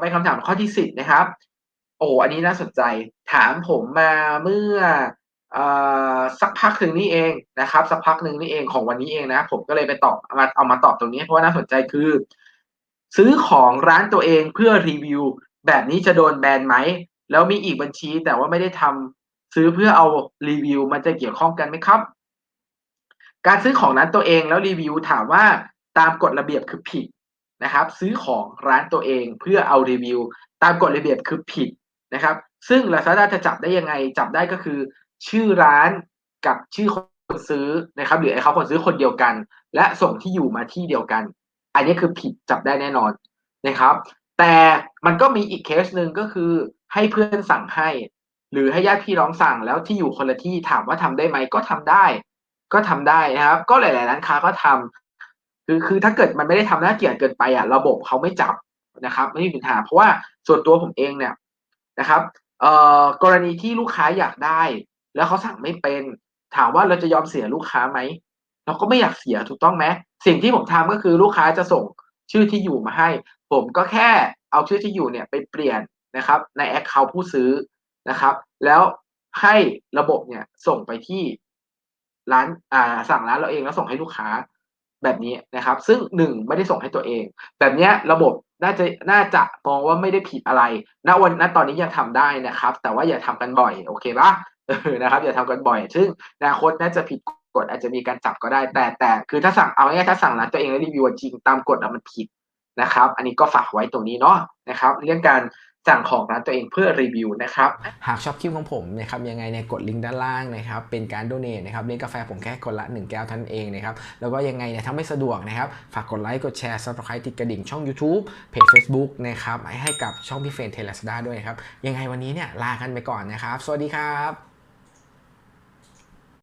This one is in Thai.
ไปคำถามข้อที่สิบนะครับ โอ้อันนี้น่าสนใจ ถามผมมาเมื่อสักพักหนึ่งนี่เองนะครับ สักพักหนึ่งนี่เองของวันนี้เองนะ ผมก็เลยไปตอบเอามาเอามาตอบตรงนี้ เพราะว่าน่าสนใจคือ ซื้อของร้านตัวเองเพื่อรีวิว แบบนี้จะโดนแบนไหม แล้วมีอีกบัญชีแต่ว่าไม่ได้ทำซื้อเพื่อเอารีวิว มันจะเกี่ยวข้องกันไหมครับ การซื้อของร้านตัวเองแล้วรีวิวถามว่าตามกฎระเบียบคือผิด นะครับ ซื้อของร้านตัวเองเพื่อเอารีวิว ตามกฎระเบียบคือผิดนะครับ ซึ่ง Lazada จะจับได้ยังไงจับได้ก็คือ ชื่อร้านกับชื่อคนซื้อนะครับหรือไอ้เขาคนซื้อคนเดียวกัน และส่งที่อยู่มาที่เดียวกัน อันนี้คือผิดจับได้แน่นอนนะครับ แต่มันก็มีอีกเคสหนึ่งก็คือให้เพื่อนสั่งให้ หรือให้ญาติพี่น้องสั่งแล้วที่อยู่คนละที่ถามว่าทำได้ไหมก็ทำได้ ก็ทำได้นะครับ ก็หลาย ๆ ร้านค้าก็ทำ คือคือถ้าเกิดมันไม่ได้ทำน่าเกลียดเกินไปอะระบบเขาไม่จับนะครับ ไม่มีปัญหา เพราะว่าส่วนตัวผมเองเนี่ยนะครับเอ่อกรณีที่ลูกค้าอยากได้ แล้วเขาสั่งไม่เป็น ถามว่าเราจะยอมเสียลูกค้าไหมเราก็ไม่อยากเสียถูกต้องไหมสิ่งที่ผมทำก็คือลูกค้าจะส่งชื่อที่อยู่มาให้ ผมก็แค่เอาชื่อที่อยู่เนี่ยไปเปลี่ยนนะครับในแอคเคาท์ผู้ซื้อนะครับ แล้วให้ระบบเนี่ยส่งไปที่ร้านอ่าสั่งร้านเราเองแล้วส่งให้ลูกค้า แบบนี้นะครับ ซึ่งหนึ่งไม่ได้ส่งให้ตัวเอง แบบเนี้ยระบบน่าจะน่าจะมองว่าไม่ได้ผิดอะไรณวันณตอนนี้ยังทำได้นะครับ แต่ว่าอย่าทำกันบ่อยโอเคปะนะครับ อย่าทำกันบ่อย ซึ่งอนาคตน่าจะผิดกฎอาจจะมีการจับก็ได้ แต่แต่คือถ้าสั่งเอาง่ายถ้าสั่งร้านตัวเองแล้วรีวิวจริงตามกฎอะมันผิดนะครับ อันนี้ก็ฝากไว้ตรงนี้เนาะนะครับ เรื่องการ สั่งของร้านตัวเองเพื่อรีวิวนะครับ หากชอบคลิปของผมนะครับยังไงเนี่ยกดลิงก์ด้านล่างนะครับเป็นการโดเนทนะครับเลี้ยงกาแฟผมแค่คนละ 1 แก้วท่านเองนะครับแล้วก็ยังไงเนี่ยถ้าไม่สะดวกนะครับฝากกดไลค์กดแชร์ subscribe ติดกระดิ่งช่อง YouTube เพจ Facebook นะครับให้กับช่องพี่เฟรนเทเลสดาด้วยนะครับยังไงวันนี้เนี่ยลากันไปก่อนนะครับ สวัสดีครับ